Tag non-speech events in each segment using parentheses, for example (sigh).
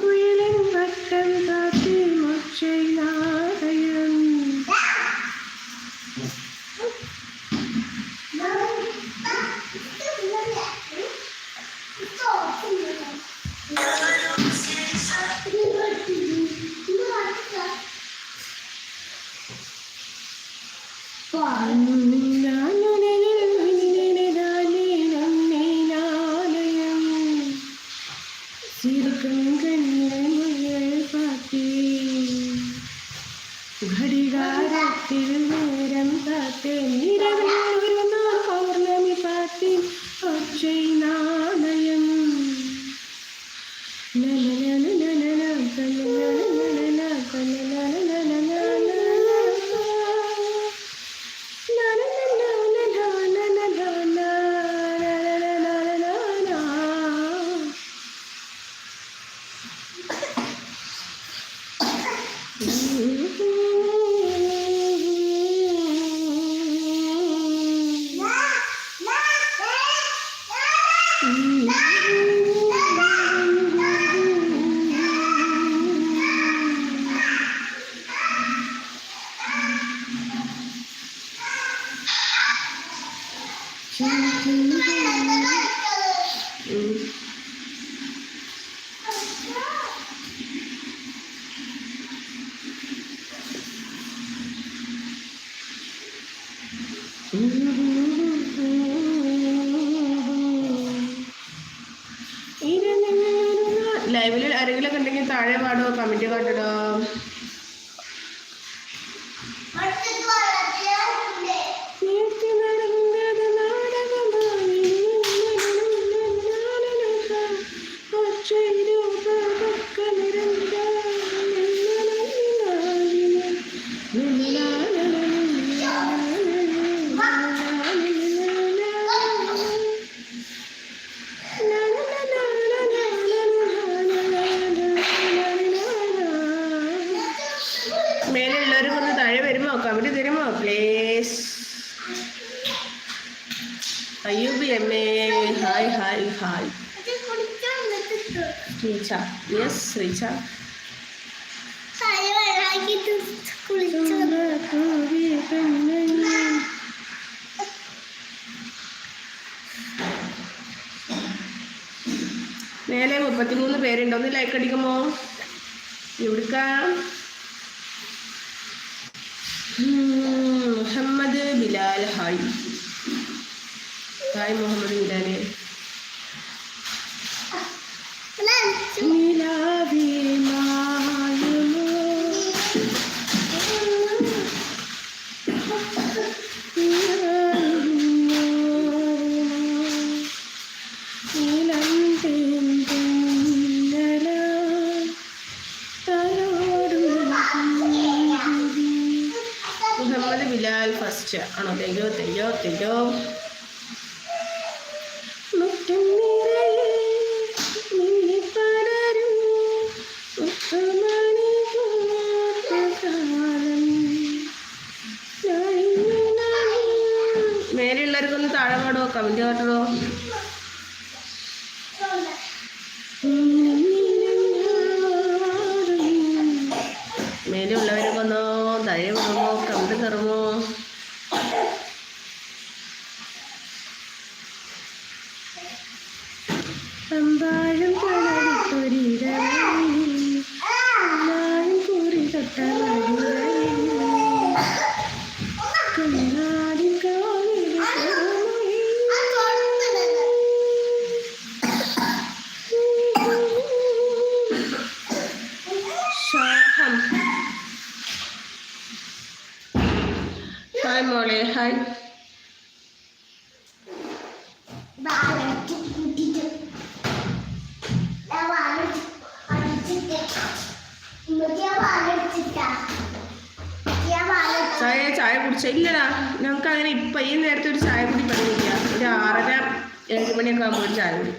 കുയിലും വട്ടം Mm-hmm. ലൈവിൽ ആരെങ്കിലും ഉണ്ടെങ്കിൽ താഴെ പാടോ comment കാട്ടിടോ Ayyub M A. Hi hi hi. Sreecha yes Sreecha മേലെ മുപ്പത്തിമൂന്ന് പേരുണ്ട്. ഒന്ന് ലൈക്ക് അടിക്കുമോ? എവിടുക്കാം മുഹമ്മദ് ബിലാൽ ഹായ് ഹായ് മുഹമ്മദ് തലോടും മുഹമ്മദ് ബിലാൽ ഫസ്റ്റ് ആണോ? തെയ്യോ തെയ്യോ തെയ്യോ മേലെയുള്ളവർക്കൊന്ന് താഴെ പാടോ കമന്റ് കാട്ടണോ? കുടിച്ച ഇല്ലടാ ഞങ്ങൾക്ക് അങ്ങനെ ഇപ്പൊ ഈ നേരത്തെ ഒരു ചായ കുടി പണിയില്ല. ഒരു ആറര ഏഴ് മണിയൊക്കെ ആകുമ്പോൾ ഒരു ചായ കുടി.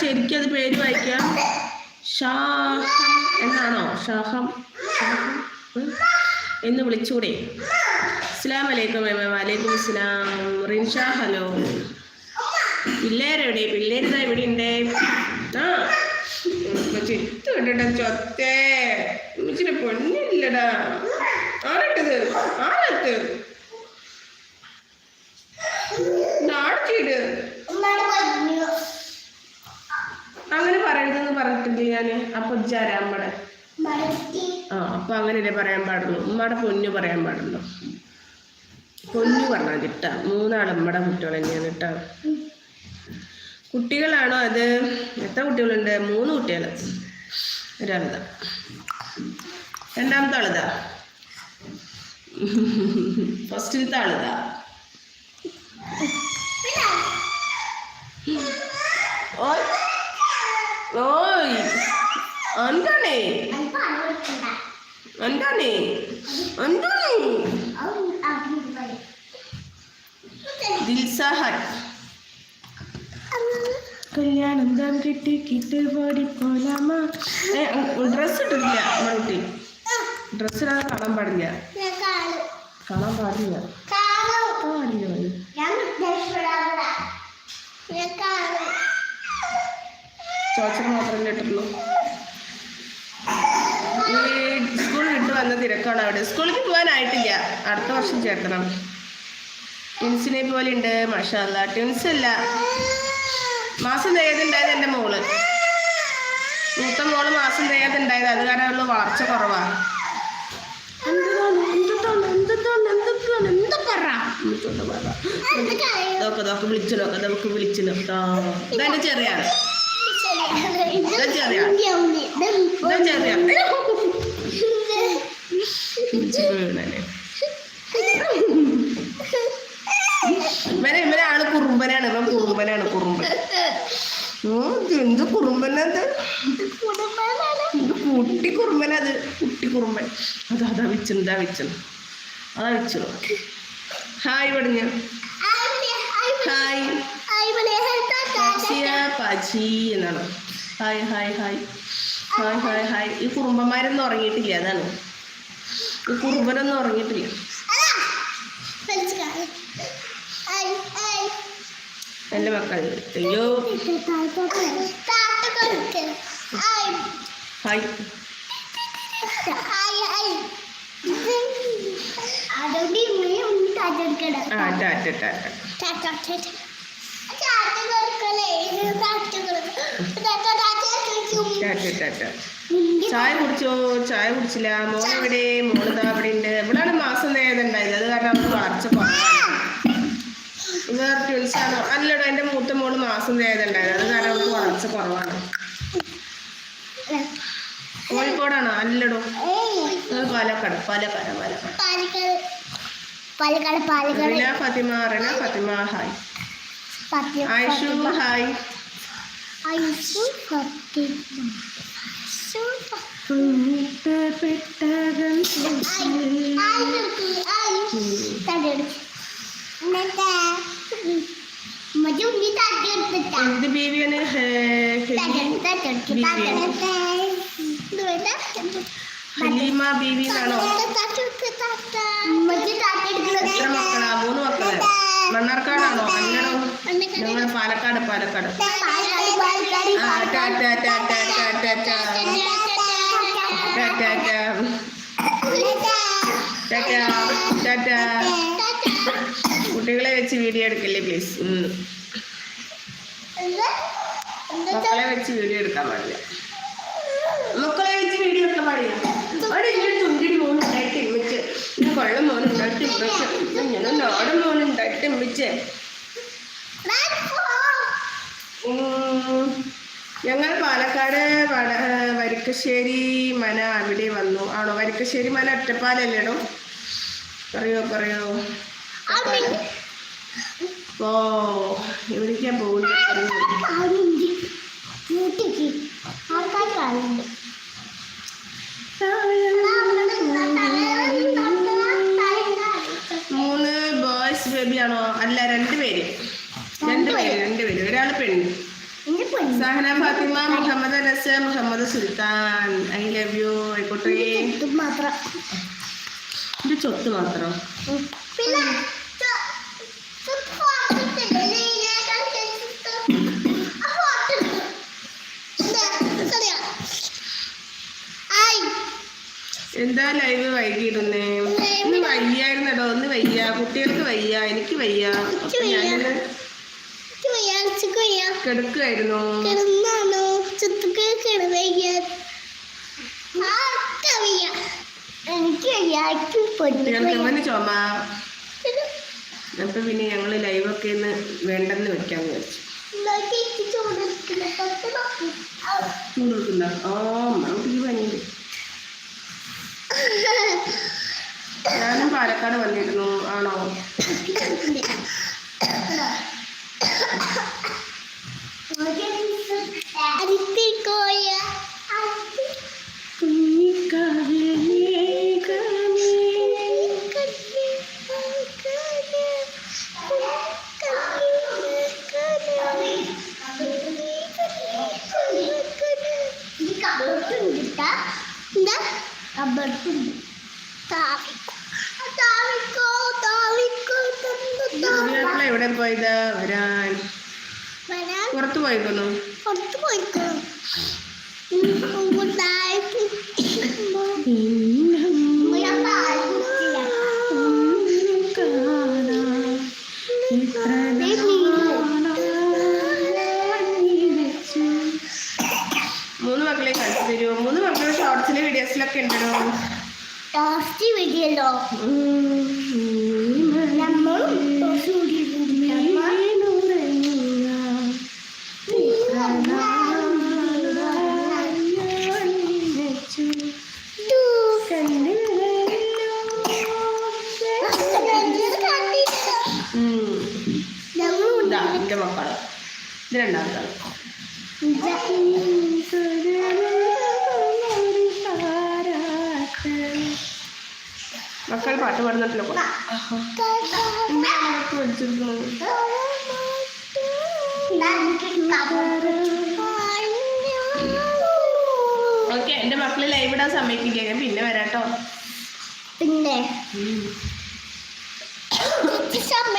ശരിക്കും അത് പേര് വായിക്കാം. ഷാഹം എന്നാണോ? ഷാഹം. എന്ന് വിളിച്ചൂടെ. അസ്സാം വലൈക്കും വലൈക്കും അസ്സലാം. റിൻഷ ഹലോ. പിള്ളേരെവിടെ പിള്ളേരിതാ ആ ചിത്തു. അങ്ങനെ പറയരുതെന്ന് പറഞ്ഞിട്ടില്ലേ ഞാൻ. അപ്പൊ ജാരാ അമ്മടെ ആ അപ്പൊ അങ്ങനെയല്ലേ പറയാൻ പാടുള്ളൂ. ഉമ്മയുടെ പൊന്നു പറയാൻ പാടുള്ളൂ. പൊന്നു പറഞ്ഞാൽ കിട്ട. മൂന്നാൾ ഉമ്മയുടെ കുട്ടികൾ തന്നെയാണ് കേട്ടോ. കുട്ടികളാണോ അത്? എത്ര കുട്ടികളുണ്ട്? മൂന്ന് കുട്ടികൾ. ഒരാളിതാ. രണ്ടാമത്തെ ആളിതാ. ഫസ്റ്റിലത്തെ ആളിതാ. ഓയ്. ഓയ്. എന്താണേ എന്താണേ എന്താണേ ദിൽസാഹൻ കല്യാണം താൻ കെട്ടിക്കിട്ട് കിട്ട് പാടി പോലാമ. ഡ്രസ് ഇട്ടിട്ടില്ല കുട്ടി ഡ്രസ് ഇടാതെ കാണാൻ പാടില്ല. കാണാൻ പാടില്ല. മാത്രമല്ലേ ഇട്ടുള്ളൂ വിട്ട് വന്ന തിരക്കാണ് അവിടെ. സ്കൂളിൽ പോകാനായിട്ടില്ല. അടുത്ത വർഷം ചേർക്കണം. ട്വിൻസിനെ പോലെ ഉണ്ട്. മഷാല്ല ട്വിൻസ് അല്ല. മാസം തേയതുണ്ടായത് എന്റെ മോൾ. മൂത്ത മോൾ മാസം തേയതുണ്ടായത് അത് കാരണം അവൾ വളർച്ച കുറവാ. എന്താണ് എന്താണ് എന്താണ് എന്തൊക്കെയാണ് എന്താ പറ വിളിച്ചോണ്ട് പറ നോക്ക് നോക്ക് വിളിച്ചു നോക്കാം നമുക്ക് വിളിച്ചു നോക്കാം ഇതെന്റെ ചെറിയ ആൾ. ഇതാ (laughs) കുറുമ്പനാണ്. ഇവൻ കുറുമ്പനാണ് കുറുമ്പൻ. എന്ത് കുറുമ്പനത് ഇത്? കുട്ടി കുറുമ്പനത് കുട്ടി കുറുമ്പൻ. അതാ അതാ വെച്ചു ഇതാ വെച്ചു അതാ വെച്ചു ഹായ് പടിഞ്ഞ ഹായ്. പാച്ചി എന്നാണ്. Hi hi hi. Hi hi hi. ഈ കുറുമ്പന്മാരൊന്നും ഉറങ്ങിയിട്ടില്ല അതാണ്. ഈ കുറുമ്പനൊന്നും ഉറങ്ങിയിട്ടില്ല. എന്റെ മക്കൾ അയ്യോ. ഹായ്. ചായ കുടിച്ചോ? ചായ കുടിച്ചില്ല. മോൾ എവിടെ? മോളിതാ അവിടെ ഉണ്ട് ഇവിടെയാണ് മാസം നേരണ്ടായത് അത് കാരണം അവർക്ക് വളർച്ച കുറവാണ് വേറെ ട്വിൻസ് ആണോ അല്ലടോ എന്റെ മൂത്ത മോൾ മാസം നേരണ്ടായത് അത് കാരണം വളർച്ച കുറവാണ്. കോഴിക്കോടാണോ? അല്ലടോ. പാലക്കാട് പാലക്കാട് പാലക്കാട്. പാലക്കാട് റിന ഫാത്തിമ ഹായ്. ആയിഷു ഹായ്. ആയിഷു പത്യം പെട്ടകം ഇത് ബീവിയാണ് ഹലീമ ബീവി എന്നാണോ എത്ര മക്കളാ മൂന്ന് മക്കൾ. മണ്ണാർക്കാടാണോ? അല്ലടോ. ഞങ്ങൾ പാലക്കാട് പാലക്കാട്. ആ ടാറ്റ ടാറ്റ ടാറ്റ ടാറ്റ ടാറ്റ ടാറ്റ കുട്ടികളെ വെച്ച് വീഡിയോ എടുക്കില്ലേ പ്ലീസ് മക്കളെ വെച്ച് വീഡിയോ എടുക്കാൻ പാടില്ല മക്കളെ വെച്ച് വീഡിയോ എടുക്കാൻ പാടില്ല അവിടെ ഇങ്ങനെ തുണ്ടിടി മോനുണ്ടായിട്ട് വെച്ച് ഇന്ന് കൊള്ള മോനുണ്ടായിട്ട് വെച്ച് ഇങ്ങനെ നാടൻ മോനുണ്ടായിട്ട് ഇമ്മിച്ച് ഉം, ഞങ്ങൾ പാലക്കാട് വട വരിക്കശ്ശേരി മന അവിടെ വന്നു ആണോ വരിക്കശ്ശേരി മന ഒറ്റപ്പാലല്ലേടോ പറയോ പറയോ ഓ എവിടേക്കാ പോകുന്നത് പറയൂ ആൾക്കാർ കാണുന്നുണ്ട്. മൂന്ന് ബോയ്സ് ബേബിയാണോ അല്ല രണ്ട് പേര്. രണ്ട് പേര് രണ്ട് പേര്. ഒരാൾ പെണ്ണ്. Sahana Fathima Muhammad Anas Muhammad Sultan. I love you. ആയിക്കോട്ടെ. മാത്രം. എന്റെ ചൊത്ത് മാത്രം. എന്താ ലൈവ് വൈകിയിരുന്നേ? ഇന്ന് വയ്യായിരുന്നടോ ഒന്ന് വയ്യ. കുട്ടികൾക്ക് വയ്യ എനിക്ക് വയ്യ. ഞാനിന്ന്. കിടക്കുമായിരുന്നു ചുമ? അപ്പൊ പിന്നെ ഞങ്ങൾ ലൈവൊക്കെ ഇന്ന് വേണ്ടെന്ന് വെക്കാന്ന് വിചാരിച്ചു. ചൂട് കൊടുക്കണ്ട ആ. പനിയുണ്ട് ഞാനും പാലക്കാട് വന്നിരുന്നു. ആണോ? അരിത്തി കോയ. പുറത്ത് പോയിരുന്നു പുറത്ത് പോയിക്കോ താഴേക്ക്. ഞാൻ പാൽ കുടിച്ചില്ല. മൂന്ന് മക്കളെ കാണിച്ചു തരുമോ? മൂന്ന് മക്കളെ ഷോർട്സിലെ വീഡിയോസിലൊക്കെ ഉണ്ടോ ടോസ്റ്റ് വീഡിയോ നമ്മളും മക്കൾ പാട്ട് പാടുന്നിട്ടില്ല ഓക്കെ എന്റെ മക്കളെ ലൈവ് ഇടാൻ സമ്മതിക്കില്ല. ഞാൻ പിന്നെ വരാട്ടോ. പിന്നെ.